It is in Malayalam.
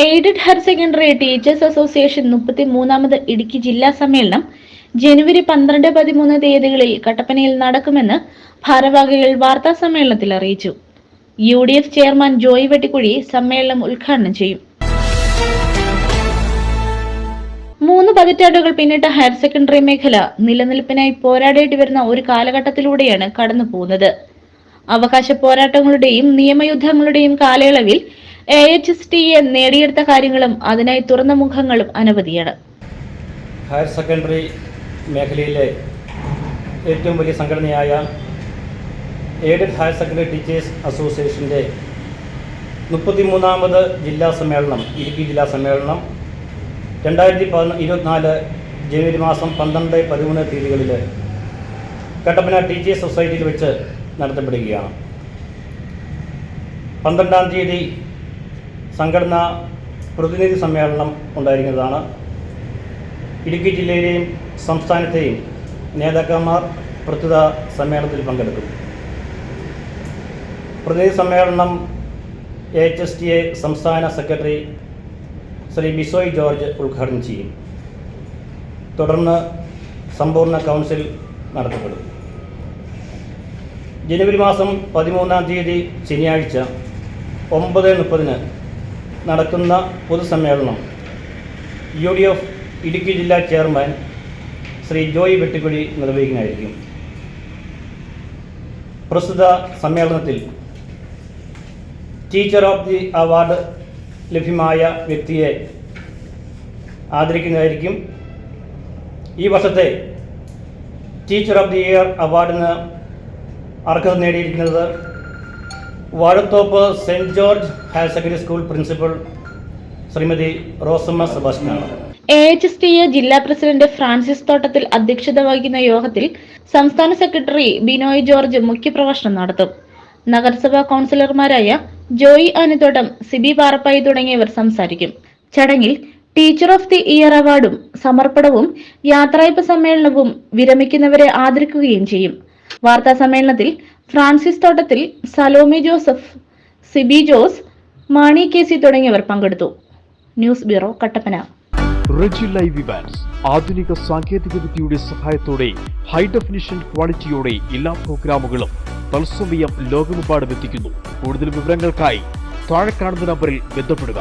Aided higher secondary teachers association മുപ്പത്തി മൂന്നാമത് ഇടുക്കി ജില്ലാ സമ്മേളനം ജനുവരി പന്ത്രണ്ട് പതിമൂന്ന് തീയതികളിൽ കട്ടപ്പനയിൽ നടക്കുമെന്ന് ഭാരവാഹികൾ വാർത്താ സമ്മേളനത്തിൽ അറിയിച്ചു. U D F chairman Joy Vettikuzhi സമ്മേളനം ഉദ്ഘാടനം ചെയ്യും. മൂന്ന് പതിറ്റാണ്ടുകൾ പിന്നിട്ട ഹയർ സെക്കൻഡറി മേഖല നിലനിൽപ്പിനായി പോരാടേണ്ടി വരുന്ന ഒരു കാലഘട്ടത്തിലൂടെയാണ് കടന്നു പോകുന്നത് അവകാശ പോരാട്ടങ്ങളുടെയും നിയമയുദ്ധങ്ങളുടെയും കാലയളവിൽ A H S T A നേടിയെടുത്ത കാര്യങ്ങളും അതിനായി തുറന്ന മുഖങ്ങളും അനവധിയാണ്. ഹയർ സെക്കൻഡറി മേഖലയിലെ ഏറ്റവും വലിയ സംഘടനയായ എയ്ഡഡ് ഹയർ സെക്കൻഡറി ടീച്ചേഴ്സ് അസോസിയേഷന്റെ മുപ്പത്തിമൂന്നാമത് ജില്ലാ സമ്മേളനം ഇടുക്കി ജില്ലാ സമ്മേളനം രണ്ടായിരത്തി പതിന ഇരുപത്തിനാല് ജനുവരി മാസം പന്ത്രണ്ട് പതിമൂന്ന് തീയതികളിൽ കട്ടപ്പന ടീച്ചേഴ്സ് സൊസൈറ്റിയിൽ വെച്ച് നടത്തപ്പെടുകയാണ്. പന്ത്രണ്ടാം തീയതി സംഘടനാ പ്രതിനിധി സമ്മേളനം ഉണ്ടായിരിക്കുന്നതാണ്. ഇടുക്കി ജില്ലയിലെയും സംസ്ഥാനത്തെയും നേതാക്കന്മാർ പ്രസ്തുത സമ്മേളനത്തിൽ പങ്കെടുക്കും. പ്രതിനിധി സമ്മേളനം എച്ച് എസ് ടി എ സംസ്ഥാന സെക്രട്ടറി ശ്രീ ബിസോയ് ജോർജ് ഉദ്ഘാടനം ചെയ്യും. തുടർന്ന് സമ്പൂർണ കൗൺസിൽ നടത്തപ്പെടും. ജനുവരി മാസം പതിമൂന്നാം തീയതി ശനിയാഴ്ച ഒമ്പത് മുപ്പതിന് നടക്കുന്ന പൊതുസമ്മേളനം. യു ഡി എഫ് ഇടുക്കി ജില്ലാ ചെയർമാൻ ശ്രീ ജോയി വെട്ടിക്കുഴി നിർവഹിക്കുന്നതായിരിക്കും. പ്രസ്തുത സമ്മേളനത്തിൽ ടീച്ചർ ഓഫ് ദി അവാർഡ് ലഭ്യമായ വ്യക്തിയെ ആദരിക്കുന്നതായിരിക്കും. ഈ വർഷത്തെ ടീച്ചർ ഓഫ് ദി ഇയർ അവാർഡിന് അർഹത നേടിയിരിക്കുന്നത് Vazhathoppu Saint George higher secondary school principal Shrimati Rosamma സെബാസ്റ്റ്യനാണ്. A H S T A ജില്ലാ പ്രസിഡന്റ് ഫ്രാൻസിസ് തോട്ടത്തിൽ അധ്യക്ഷത വഹിക്കുന്ന യോഗത്തിൽ സംസ്ഥാന സെക്രട്ടറി ബിനോയ് ജോർജ് മുഖ്യപ്രഭാഷണം നടത്തും. നഗരസഭാ കൗൺസിലർമാരായ ജോയി ആനത്തോട്ടം സിബി പാറപ്പായി തുടങ്ങിയവർ സംസാരിക്കും. ചടങ്ങിൽ ടീച്ചർ ഓഫ് ദി ഇയർ അവാർഡും സമർപ്പണവും യാത്രയപ്പ് സമ്മേളനവും വിരമിക്കുന്നവരെ ആദരിക്കുകയും ചെയ്യും. വാർത്താ സമ്മേളനത്തിൽ Francis Thottathil Salome Joseph Sibi Jose Mani K C തുടങ്ങിയവർ പങ്കെടുത്തു. News bureau Kattappana. റെജി ലൈവ് ഇവാൻസ് ആധുനിക സാങ്കേതിക വിദ്യയുടെ സഹായത്തോടെ ഹൈ ഡെഫിനിഷൻ ക്വാളിറ്റിയോടെ എല്ലാ പ്രോഗ്രാമുകളും തത്സമയം ലോകമെമ്പാടും എത്തിക്കുന്നു. കൂടുതൽ വിവരങ്ങൾക്കായി താഴെ കാണുന്ന നമ്പറിൽ ബന്ധപ്പെടുക.